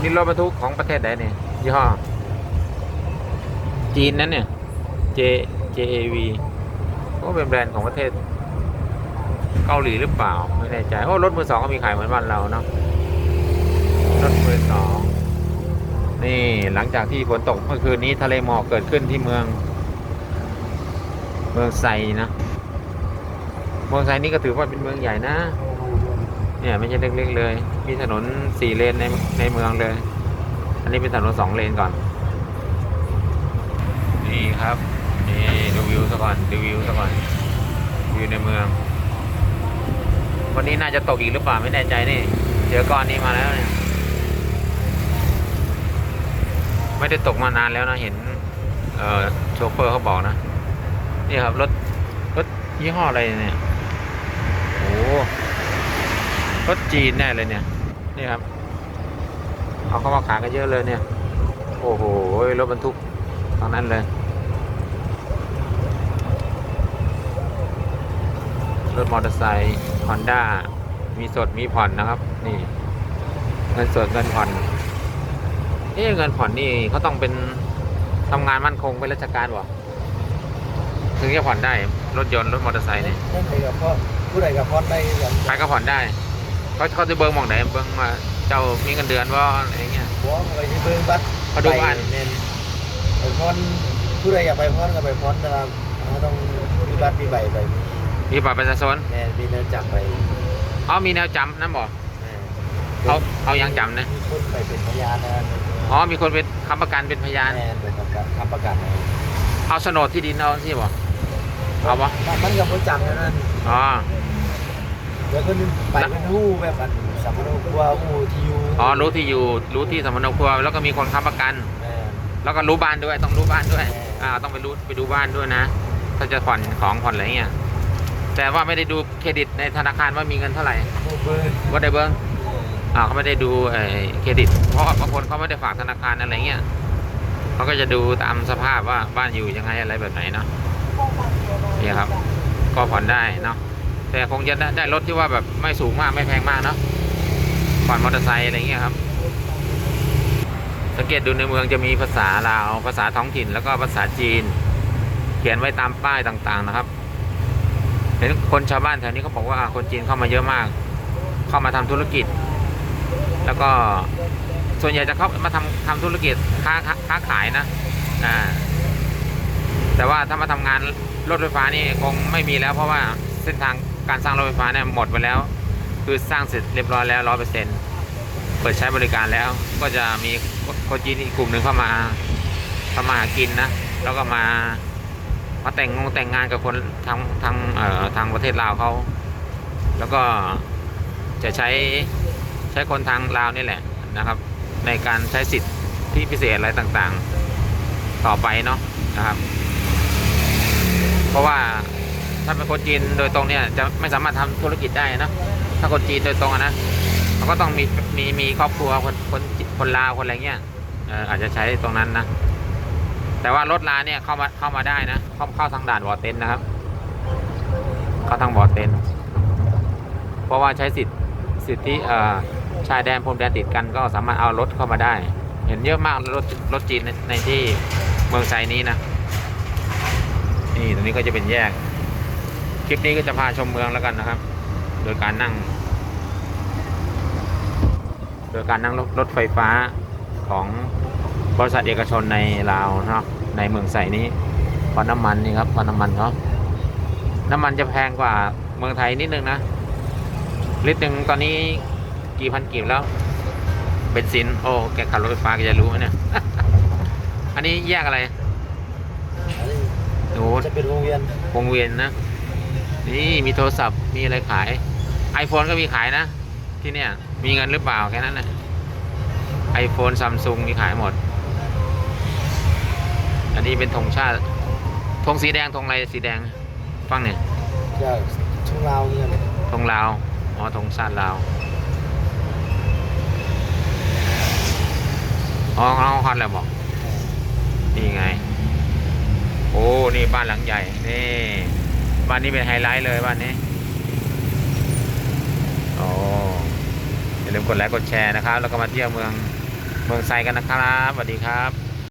นี่รถบรรทุกของประเทศไหนเนี่ยยี่ห้อ จีนนั่นเนี่ย J JAV ก็เป็นแบรนด์ของประเทศ เกาหลีหรือเปล่า ไม่แน่ใจ โอ้รถมือสองก็มีขายเหมือนบ้านเราเนาะรถมือสองนี่หลังจากที่ฝนตกเมื่อคืนนี้ทะเลหมอกเกิดขึ้นที่เมือง เมืองไซนะ เมืองไซนี่ก็ถือว่าเป็นเมืองใหญ่นะ เนี่ยไม่ใช่เล็กๆเลย มีถนนสี่เลนในในเมืองเลย อันนี้เป็นถนนสองเลนก่อน นี่ครับ นี่ดูวิวซะก่อน ดูวิวซะก่อน วิวในเมือง วันนี้น่าจะตกอีกหรือเปล่าไม่แน่ใจนี่ เจอก้อนนี้มาแล้วเนี่ย ไม่ได้ตกมานานแล้วนะเห็น เอ่อโชเฟอร์เขาบอกนะ นี่ครับรถรถยี่ห้ออะไรเนี่ย โอ้ รถจีนแน่เลยเนี่ย นี่ครับ เอาเข้ามาขายกันเยอะเลยเนี่ย โอ้โห รถบรรทุกทั้งนั้นเลย รถมอเตอร์ไซค์ฮอนด้ามีสดมีผ่อนนะครับ นี่ เงินสดเงินผ่อนเอ๊ะเงินผ่อนนี่เขาต้องเป็นทำงานมั่นคงเป็นราชการวะถึงจะผ่อนได้รถยนต์รถมอเตอร์ไซค์เนี่ยนั่นเองกับพ่อผู้ใดกับพ่อได้กันใครก็ผ่อนได้ เขาเขาจะเบิ้งหมองไหนเบิ้งมาเจ้ามีเงินเดือนว่าอะไรเงี้ย หัวไปที่เบิ้งบัตรเขาดูบ้านเน้นไปพ่อนผู้ใดอยากไปพ่อนก็ไปพ่อนนะครับเขาต้องมีบัตรมีใบไปมีบัตรประชาชนแน่มีเนื้อจับไปอ๋อมีแนวจำนั่นบอกแน่เขาเขายังจำนะมีคนไปเป็นพยานนะครับอ๋อมีคนเป็นค้ำประกันเป็นพยานแน่เป็นประกันคำประกันให้เอาโฉนดที่ดินเอาสิบอกเอาปะมันกับคนจับเท่านั้นอ๋อ เดี๋ยวก็นึงไปเป็นหู้แบบอันสัมมโนครัวหู้ที่อยู่อ๋อรู้ที่อยู่รู้ที่สมนครัวแล้วก็มีคนค้ำประกันแน่แล้วก็รู้บ้านด้วยต้องรู้บ้านด้วยใช่อ่าต้องไปรู้ไปดูบ้านด้วยนะ ถ้าจะผ่อนของผ่อนอะไรเงี้ยแต่ว่าไม่ได้ดูเครดิตในธนาคารว่ามีเงินเท่าไหร่ผู้เบิ้งว่าได้เบิ้งอ่าเขาไม่ได้ดูเอ่อเครดิต เพราะบางคนเขาไม่ได้ฝากธนาคารอะไรเงี้ยเขาก็จะดูตามสภาพว่าบ้านอยู่ยังไงอะไรแบบไหนเนาะนี่ครับ ก็ผ่อนได้เนาะ แต่คงจะได้รถที่ว่าแบบไม่สูงมากไม่แพงมากเนาะผ่อนมอเตอร์ไซค์อะไรเงี้ยครับ สังเกตดูในเมืองจะมีภาษาลาวภาษาท้องถิ่นแล้วก็ภาษาจีน เขียนไว้ตามป้ายต่างๆนะครับ เห็นคนชาวบ้านแถวนี้เขาบอกว่าคนจีนเข้ามาเยอะมาก เข้ามาทำธุรกิจ แล้วก็ส่วนใหญ่จะเข้ามาทำทำธุรกิจค้าค้าขายนะอ่าแต่ว่าถ้ามาทำงานรถไฟฟ้านี่คงไม่มีแล้วเพราะว่าเส้นทาง การสร้างรถไฟฟ้าเนี่ยหมดไปแล้ว คือสร้างเสร็จเรียบร้อยแล้วร้อยเปอร์เซ็นต์เปิดใช้บริการแล้ว ก็จะมีคนจีนอีกกลุ่มหนึ่งเข้ามาเข้ามาหากินนะ แล้วก็มามาแต่งงงแต่งงานกับคนทางทางเอ่อทางประเทศลาวเขาแล้วก็จะใช้ใช้คนทางลาวนี่แหละนะครับ ในการใช้สิทธิที่พิเศษอะไรต่างๆ ต่อไปเนาะนะครับ เพราะว่า ถ้าเป็นคนจีนโดยตรงเนี่ยจะไม่สามารถทำธุรกิจได้นะถ้าคนจีนโดยตรงนะเขาก็ต้องมีมีมีครอบครัวคนคนคนลาวคนอะไรเงี้ยอออาจจะใช้ตรงนั้นนะแต่ว่ารถลาเนี่ยเข้ามาเข้ามาได้นะเข้าเข้าทางด่านบ่อเต็นนะครับ เข้าทางบ่อเต็นเพราะว่าใช้สิทธิสิทธิชายแดนพรมแดนติดกันก็สามารถเอารถเข้ามาได้ เห็นเยอะมากรถรถจีนในในที่เมืองไซนี้นะนี่ตรงนี้ก็จะเป็นแยก คลิปนี้ก็จะพาชมเมืองแล้วกันนะครับ โดยการนั่ง โดยการนั่งรถรถไฟฟ้าของบริษัทเอกชนในลาวเนาะในเมืองไสนี้พอน้ำมันนี่ครับพอน้ำมันเขาน้ำมันจะแพงกว่าเมืองไทยนิดนึงนะลิตรหนึ่งตอนนี้กี่พันกีบแล้วเบนซินโอ้แกขับรถไฟฟ้าแกจะรู้ไหมเนี่ย อันนี้แยกอะไรอันนี้โอ้จะเป็นวงเวียนวงเวียนนะ นี่มีโทรศัพท์มีอะไรขาย iPhone ก็มีขายนะ ที่เนี่ย มีเงินหรือเปล่าแค่นั้นนะไอโฟนซัมซุงมีขายหมด อันนี้เป็นธงชาติธงสีแดงธงอะไรสีแดงฟังเนี่ยจากช่วงลาวเนี่ยธงลาวอ๋อธงชาติลาวอ๋อเขาฮอตแล้วบอกนี่ไง โอ้ นี่บ้านหลังใหญ่ นี่ บ้านนี้เป็นไฮไลท์เลยบ้านนี้โอ้อย่าลืมกดไลค์กดแชร์นะครับ แล้วก็มาเที่ยวเมืองเมืองไซกันนะครับสวัสดีครับ